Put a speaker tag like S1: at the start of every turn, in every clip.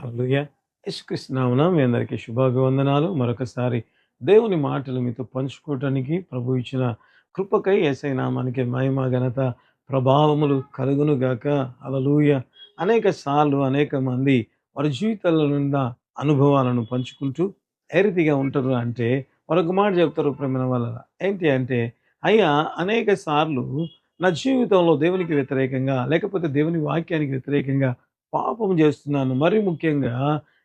S1: యేసుకృష్ణనామన మీ అందరికీ శుభాభివందనాలు. మరొకసారి దేవుని మాటలు మీతో పంచుకోవటానికి ప్రభు ఇచ్చిన కృపకై ఏసై నామానికి మహిమ ఘనత ప్రభావములు కలుగును గాక. అలలుయ అనేక సార్లు అనేక మంది వారి జీవితాల నిండా అనుభవాలను పంచుకుంటూ ఏ రీతిగా ఉంటారు అంటే మరొక మాట చెప్తారు ప్రేమ వల్ల ఏంటి అంటే అయ్యా అనేక సార్లు నా జీవితంలో దేవునికి వ్యతిరేకంగా లేకపోతే దేవుని వాక్యానికి వ్యతిరేకంగా పాపం చేస్తున్నాను. మరి ముఖ్యంగా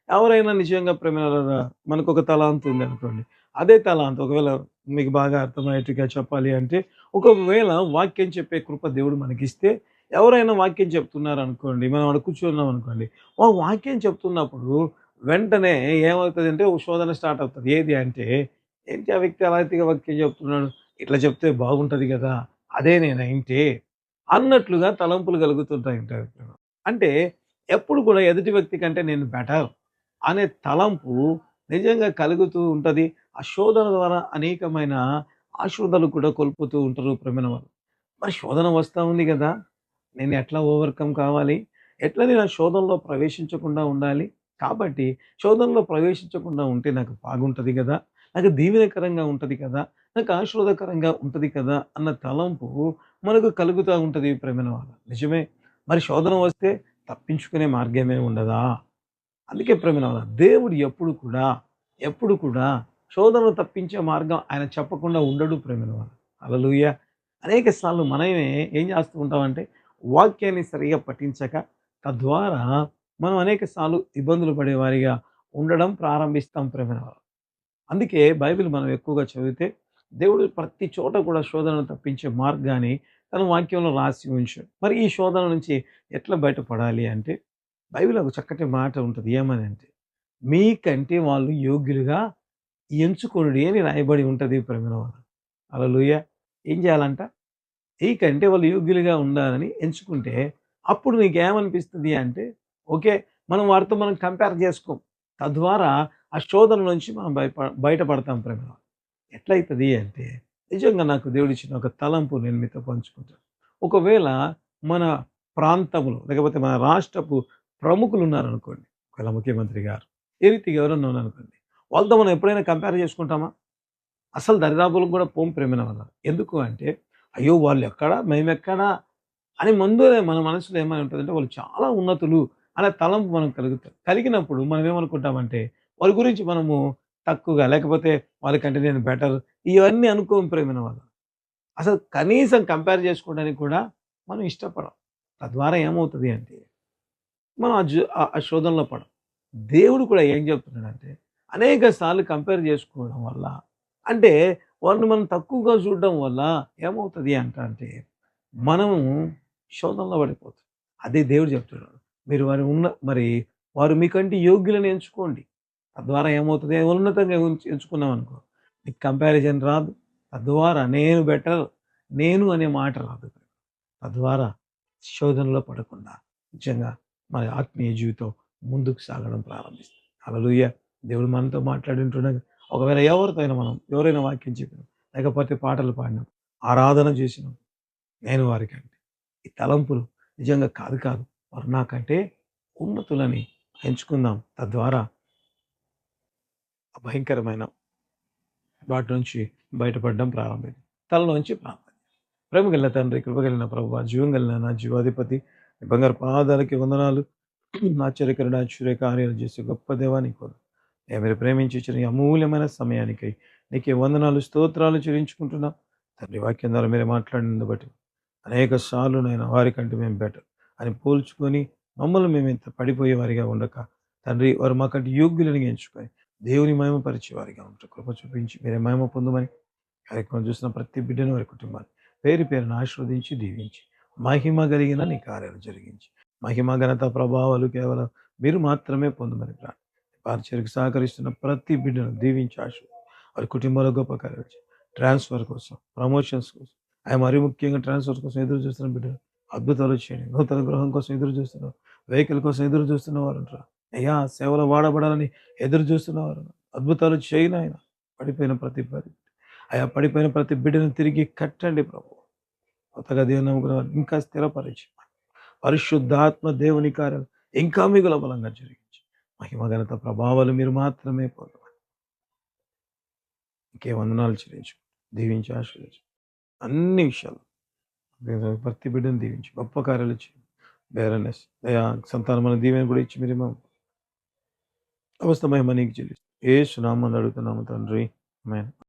S1: ఎవరైనా నిజంగా ప్రేమలరా మనకు ఒక తలాంత్ ఉంది అనుకోండి. అదే తలాంత్ ఒకవేళ మీకు బాగా అర్థమయ్యేట్టుగా చెప్పాలి అంటే ఒకవేళ వాక్యం చెప్పే కృప దేవుడు మనకిస్తే ఎవరైనా వాక్యం చెప్తున్నారు అనుకోండి మనం అక్కడ కూర్చున్నాం అనుకోండి ఆ వాక్యం చెప్తున్నప్పుడు వెంటనే ఏమవుతుంది అంటే ఒక శోధన స్టార్ట్ అవుతుంది. ఏది అంటే ఏంటి ఆ వ్యక్తి అలా అయితే వాక్యం చెప్తున్నాడు? ఇట్లా చెప్తే బాగుంటుంది కదా? అదే నేను అన్నట్లుగా తలంపులు కలుగుతుంటాయి అంటే ఎప్పుడు కూడా ఎదుటి వ్యక్తి కంటే నేను బెటర్ అనే తలంపు నిజంగా కలుగుతూ ఉంటుంది. ఆ శోధన ద్వారా అనేకమైన ఆశోధనలు కూడా కోల్పోతూ ఉంటారు ప్రమిన వారు మరి శోధన వస్తూ ఉంది కదా నేను ఎట్లా ఓవర్కమ్ కావాలి? ఎట్లా నేను ఆ శోధనలో ప్రవేశించకుండా ఉండాలి? కాబట్టి శోధనలో ప్రవేశించకుండా ఉంటే నాకు బాగుంటుంది కదా నాకు దీవెనకరంగా ఉంటుంది కదా నాకు ఆశీర్వాదకరంగా ఉంటుంది కదా అన్న తలంపు మనకు కలుగుతూ ఉంటుంది ప్రేమైన వాళ్ళ. నిజమే. మరి శోధన వస్తే తప్పించుకునే మార్గమే ఉండదా? అందుకే ప్రేమైన దేవుడు ఎప్పుడు కూడా ఎప్పుడు కూడా శోధనను తప్పించే మార్గం ఆయన చెప్పకుండా ఉండడు ప్రేమైన వాళ్ళ అలలుయ అనేక సార్లు మనమే ఏం చేస్తూ ఉంటామంటే వాక్యాన్ని సరిగా పఠించక తద్వారా మనం అనేక సార్లు ఇబ్బందులు పడేవారిగా ఉండడం ప్రారంభిస్తాం ప్రేమైన అందుకే బైబిల్ మనం ఎక్కువగా చదివితే దేవుడు ప్రతి చోట కూడా శోధనను తప్పించే మార్గాన్ని తన వాక్యంలో రాసి ఉంచాడు. మరి ఈ శోధన నుంచి ఎట్లా బయటపడాలి అంటే బైబిల్ ఒక చక్కటి మాట ఉంటుంది. ఏమని అంటే మీకంటే వాళ్ళు యోగ్యులుగా ఎంచుకొనుడి అని రాయబడి ఉంటుంది ప్రమిణ వాళ్ళు లూయ ఏం చేయాలంట? ఈ కంటే వాళ్ళు యోగ్యులుగా ఉండాలని ఎంచుకుంటే అప్పుడు నీకు ఏమనిపిస్తుంది అంటే ఓకే మనం వారితో మనం కంపేర్ చేసుకోం. తద్వారా ఆ శోధన నుంచి మనం బయట బయటపడతాం ప్రేమ ఎట్లయితుంది అంటే నిజంగా నాకు దేవుడు ఇచ్చిన ఒక తలంపు నేను మీతో పంచుకుంటాను ఒకవేళ మన ప్రాంతంలో లేకపోతే మన రాష్ట్రపు ప్రముఖులు ఉన్నారనుకోండి ఒకవేళ ముఖ్యమంత్రి గారు ఏ రీతిగా ఎవరన్నా ఉన్నారనుకోండి వాళ్ళతో మనం ఎప్పుడైనా కంపేర్ చేసుకుంటామా? అసలు దరిదాపులకు కూడా పోం ప్రేమిన వల్ల ఎందుకు అంటే అయ్యో వాళ్ళు ఎక్కడా మేమెక్కడా అని ముందులే మన మనసులో ఏమని ఉంటుందంటే వాళ్ళు చాలా ఉన్నతులు అనే తలంపు మనం కలుగుతాం కలిగినప్పుడు మనం ఏమనుకుంటామంటే వాళ్ళ గురించి మనము తక్కువగా లేకపోతే వాళ్ళకంటే నేను బెటర్ ఇవన్నీ అనుకోం ప్రేమిన వాళ్ళు. అసలు కనీసం కంపేర్ చేసుకోవడానికి కూడా మనం ఇష్టపడం. తద్వారా ఏమవుతుంది అంటే మనం ఆ ఆ- శోధనలో పడం. దేవుడు కూడా ఏం చెప్తున్నాడంటే అనేక సార్లు కంపేర్ చేసుకోవడం వల్ల అంటే వారిని మనం తక్కువగా చూడడం వల్ల ఏమవుతుంది అంట అంటే మనము శోధనలో పడిపోతుంది అదే దేవుడు చెప్తున్నాడు. మీరు వారి ఉన్న మరి వారు మీకంటే యోగ్యులను ఎంచుకోండి. తద్వారా ఏమవుతుంది? ఉన్నతంగా ఎంచుకున్నాం అనుకో నీకు కంపారిజన్ రాదు. తద్వారా నేను బెటర్ నేను అనే మాట రాదు తద్వారా శోధనలో పడకుండా నిజంగా మన ఆత్మీయ జీవితం ముందుకు సాగడం ప్రారంభిస్తుంది. అలలుయ్య దేవుడు మనతో మాట్లాడింటుండగా ఒకవేళ ఎవరితో అయినా మనం ఎవరైనా వాక్యం చెప్పినాం లేకపోతే పాటలు పాడినాం ఆరాధన చేసినాం నేను వారికంటే. ఈ తలంపులు నిజంగా కాదు కాదు. వారు నాకంటే ఉన్నతులని ఎంచుకుందాం. తద్వారా భయంకరమైన వాటి నుంచి బయటపడడం ప్రారంభమైంది. తలలోంచి ప్రారంభం ప్రేమ కలిగిన తండ్రి కృపగలిగిన ప్రభు జీవం కలిగిన నా జీవాధిపతి బంగారు పాదాలకి వందనాలు. ఆశ్చర్యకరణ ఆశ్చర్య కార్యాలు చేసే గొప్ప దేవానికి కోరు నేను మీరు ప్రేమించి ఇచ్చిన అమూల్యమైన సమయానికై నీకే వందనాలు స్తోత్రాలు చెల్లించుకుంటున్నాం. తండ్రి వాక్యం ద్వారా మీరు మాట్లాడినందు బట్టి అనేక సార్లు నేను వారికంటే మేము బెటర్ అని పోల్చుకొని మమ్మల్ని మేము ఇంత పడిపోయే వారిగా ఉండక. తండ్రి వారు మాకంటే యోగ్యులని ఎంచుకొని దేవుని మహిమ పరిచే వారిగా ఉంటారు కృప చూపించి మీరే మహిమ పొందమని కార్యక్రమం చూసిన ప్రతి బిడ్డను వారి కుటుంబాన్ని పేరు పేరును ఆశీర్వదించి దీవించి మహిమ కలిగిన నీ కార్యాలు జరిగించి మహిమ ఘనత ప్రభావాలు కేవలం మీరు మాత్రమే పొందమని ప్రార్థన. పార్చరికి సహకరిస్తున్న ప్రతి బిడ్డను దీవించి ఆశీర్వదించి వారి కుటుంబాల గొప్ప కార్యాలు ట్రాన్స్ఫర్ కోసం ప్రమోషన్స్ కోసం ఆయన మరీ ముఖ్యంగా ట్రాన్స్ఫర్ కోసం ఎదురు చూస్తున్న బిడ్డలు అద్భుతాలు చేయండి. నూతన గృహం కోసం ఎదురు చూస్తున్నారు వెహికల్ కోసం ఎదురు చూస్తున్న వారు ఉంటారు. అయ్యా సేవలు వాడబడాలని ఎదురు చూస్తున్నవారు. అద్భుతాలు చేయను ఆయన పడిపోయిన ప్రతి పరి అయా పడిపోయిన ప్రతి బిడ్డను తిరిగి కట్టండి ప్రభు. కొత్తగా దేవుని నమ్ముకున్న ఇంకా స్థిరపరిచి. పరిశుద్ధాత్మ దేవుని కార్యాలు ఇంకా మిగుల బలంగా జరిగించి. మహిమగనత ప్రభావాలు మీరు మాత్రమే పొందమని. ఇంకే వందనాలు చెల్లించు. దీవించి ఆశ్రయించు అన్ని విషయాలు. ప్రతి బిడ్డను దీవించి. గొప్ప కార్యాలు చేయండి బేరనెస్ దయా సంతానమైన దీవెన కూడా ఇచ్చి మీరు అవస్థ మహిమ నీకు చెల్లిస్తూ ఏ సునామని అడుగుతున్నాము తండ్రి ఆమేన్